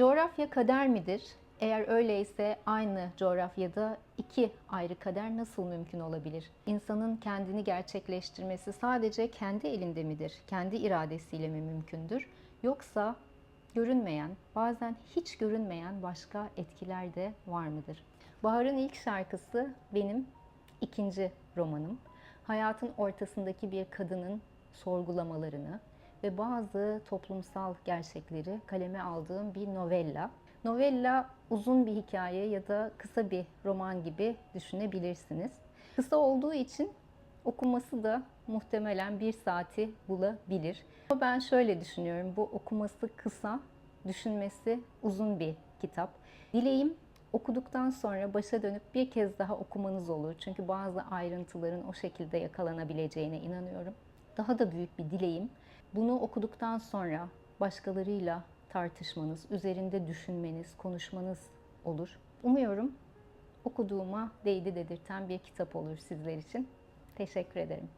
Coğrafya kader midir? Eğer öyleyse aynı coğrafyada iki ayrı kader nasıl mümkün olabilir? İnsanın kendini gerçekleştirmesi sadece kendi elinde midir? Kendi iradesiyle mi mümkündür? Yoksa görünmeyen, bazen hiç görünmeyen başka etkiler de var mıdır? Bahar'ın ilk şarkısı benim ikinci romanım. Hayatın ortasındaki bir kadının sorgulamalarını ve bazı toplumsal gerçekleri kaleme aldığım bir novella. Novella uzun bir hikaye ya da kısa bir roman gibi düşünebilirsiniz. Kısa olduğu için okuması da muhtemelen bir saati bulabilir. Ama ben şöyle düşünüyorum, bu okuması kısa, düşünmesi uzun bir kitap. Dileğim okuduktan sonra başa dönüp bir kez daha okumanız olur. Çünkü bazı ayrıntıların o şekilde yakalanabileceğine inanıyorum. Daha da büyük bir dileğim bunu okuduktan sonra başkalarıyla tartışmanız, üzerinde düşünmeniz, konuşmanız olur. Umuyorum okuduğuma değdi dedirten bir kitap olur sizler için. Teşekkür ederim.